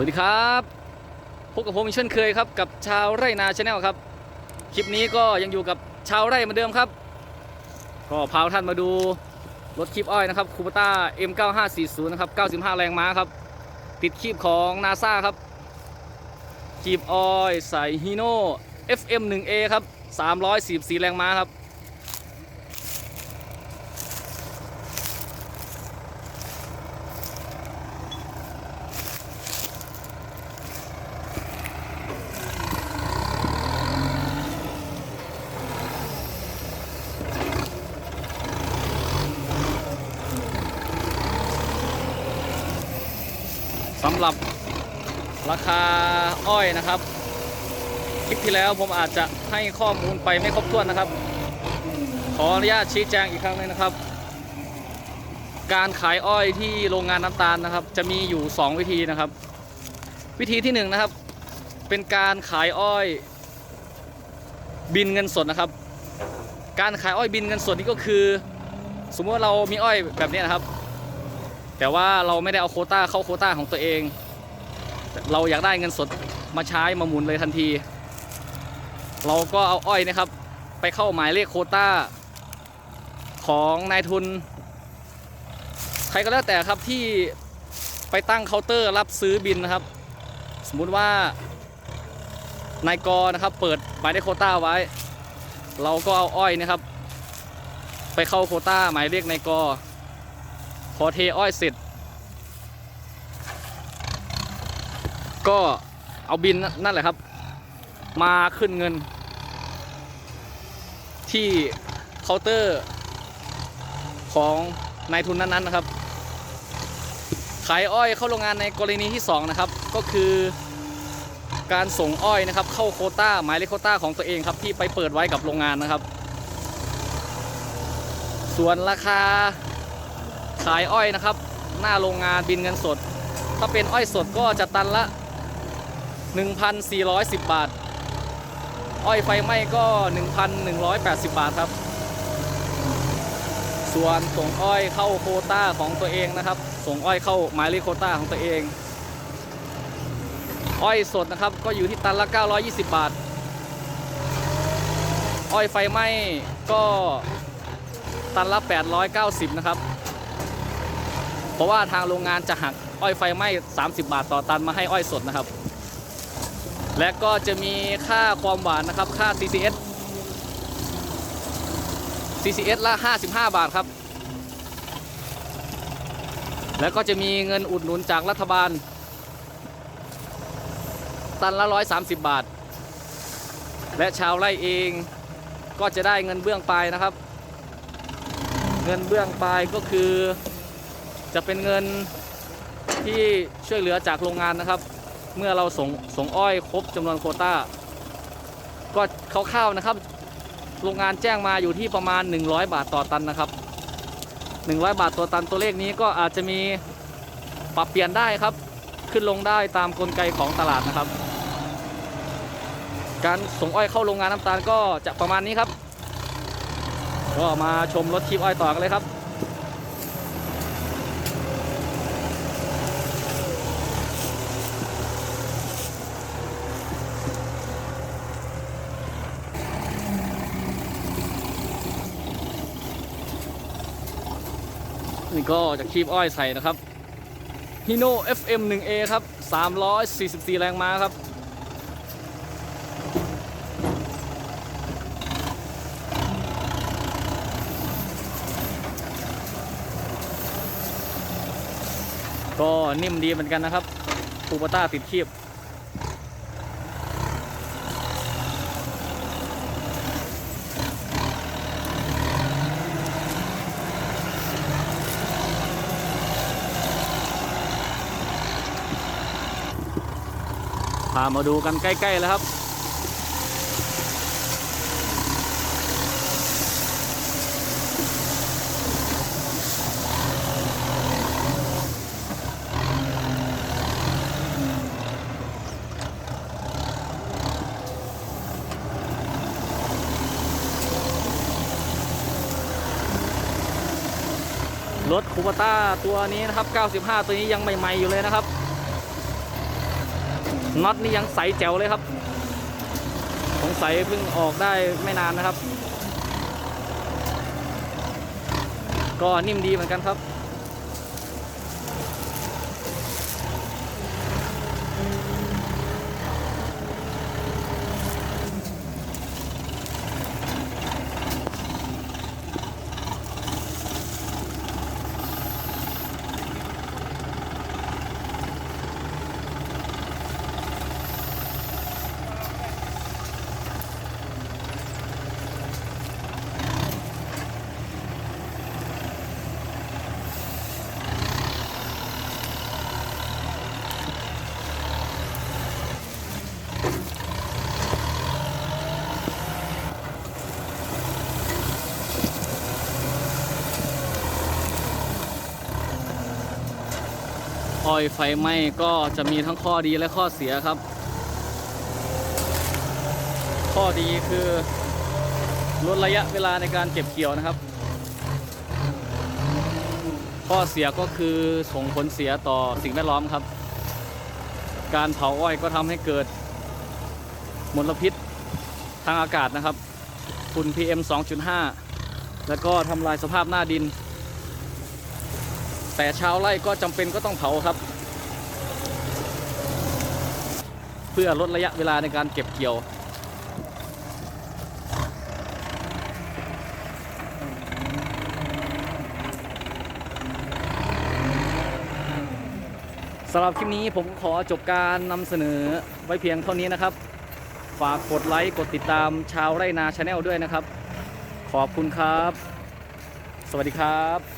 วัสดีครับพบกับผมอีกเช่นเคยครับกับชาวไร่นาชาแนลครับ คลิปนี้ก็ยังอยู่กับชาวไร่เหมือนเดิมครับ ก็พาท่านมาดูรถคลิปอ้อยนะครับคูปต้า M9540 นะครับ95 แรงม้าครับ ติดคลิปของ NASA ครับจีบอ้อยใส่ฮีโน่ FM1A ครับ344 แรงม้าครับำหรับราคาอ้อยนะครับ คลิปที่แล้วผมอาจจะให้ข้อมูลไปไม่ครบถ้วนนะครับ ขออนุญาตชี้แจงอีกครั้งหนึงนะครับ การขายอ้อยที่โรงงานน้ำตาลนะครับ จะมีอยู่ 2 วิธีนะครับ วิธีที่1นงนะครับ เป็นการขายอ้อยบินเงินสดนะครับ การขายอ้อยบินเงินสดนี่ก็คือ สมมติว่าเรามีอ้อยแบบนี้นะครับ แต่ว่าเราไม่ได้เอาโคต้าเข้าโคต้าของตัวเอง เราอยากได้เงินสดมาใช้มาหมุนเลยทันที เราก็เอาอ้อยนะครับ ไปเข้าหมายเลขโคต้า ของนายทุน ใครก็แล้วแต่ครับที่ไปตั้งเคาน์เตอร์รับซื้อบินนะครับ สมมุติว่านายกนะครับ เปิดหมายเลขโคต้าไว้ เราก็เอาอ้อยนะครับ ไปเข้าโคต้าหมายเลขนายก พอเทอ้อยเสร็จ ก็เอาบินนั่นแหละครับ มาขึ้นเงิน ที่เคาน์เตอร์ ของนายทุนนั้นๆนะครับ ขายอ้อยเข้าโรงงานในกรณีที่ 2 นะครับ ก็คือการส่งอ้อยนะครับ เข้าโคต้าหมายเลขโคต้าของตัวเองครับ ที่ไปเปิดไว้กับโรงงานนะครับ ส่วนราคา ขายอ้อยนะครับ หน้าโรงงานบินเงินสด ถ้าเป็นอ้อยสดก็จะตันละ 1,410 บาท อ้อยไฟไหม้ก็ 1,180 บาทครับ ส่วนส่งอ้อยเข้าโคต้าของตัวเองนะครับ ส่งอ้อยเข้าหมายเลขโคต้าของตัวเอง อ้อยสดนะครับก็อยู่ที่ตันละ 920 บาท อ้อยไฟไหม้ก็ตันละ 890 นะครับ เพราะว่าทางโรงงานจะหักอ้อยไฟไหม้30 บาทต่อตันมาให้อ้อยสดนะครับ และก็จะมีค่าความหวานนะครับค่า CCS CCS ละ 55 บาทครับ แล้วก็จะมีเงินอุดหนุนจากรัฐบาล ตันละ 130 บาท และชาวไร่เองก็จะได้เงินเบื้องปลายนะครับ เงินเบื้องปลายก็คือ จะเป็นเงินที่ช่วยเหลือจากโรงงานนะครับ เมื่อเราส่งส่งอ้อยครบจำนวนโควต้า ก็คร่าวๆนะครับ โรงงานแจ้งมาอยู่ที่ประมาณ 100 บาทต่อตันนะครับ 100 บาทต่อตันตัวเลขนี้ก็อาจจะมีปรับเปลี่ยนได้ครับขึ้นลงได้ตามกลไกของตลาดนะครับ การส่งอ้อยเข้าโรงงานน้ำตาลก็จะประมาณนี้ครับ ก็มาชมรถคีบอ้อยต่อกันเลยครับ นี่ก็จะคีบอ้อยใส่นะครับฮิโน่ FM 1A ครับ 344 แรงม้าครับ ก็นิ่มดีเหมือนกันนะครับปูปต้าติดคีบามาดูกันใกล้ ๆ แล้วครับ รถคูปต้าตัวนี้นะครับ 95 ตัวนี้ยังใหม่ ๆ อยู่เลยนะครับ น็อตนี่ยังใสแจ๋วเลยครับ สงสัยเพิ่งออกได้ไม่นานนะครับ ก็นิ่มดีเหมือนกันครับ ออยไฟไหม้ก็จะมีทั้งข้อดีและข้อเสียครับ ข้อดีคือลดระยะเวลาในการเก็บเกี่ยวนะครับ ข้อเสียก็คือส่งผลเสียต่อสิ่งแวดล้อมครับ การเผาอ้อยก็ทำให้เกิดมลพิษทางอากาศนะครับฝุ่น PM 2.5 แล้วก็ทำลายสภาพหน้าดิน แต่ชาวไร่ก็จำเป็นก็ต้องเผาครับ เพื่อลดระยะเวลาในการเก็บเกี่ยวสำหรับคลิปนี้ผมขอจบการนำเสนอไว้เพียงเท่านี้นะครับ ฝากกดไลค์กดติดตามชาวไร่นาชาแนลด้วยนะครับ ขอบคุณครับ สวัสดีครับ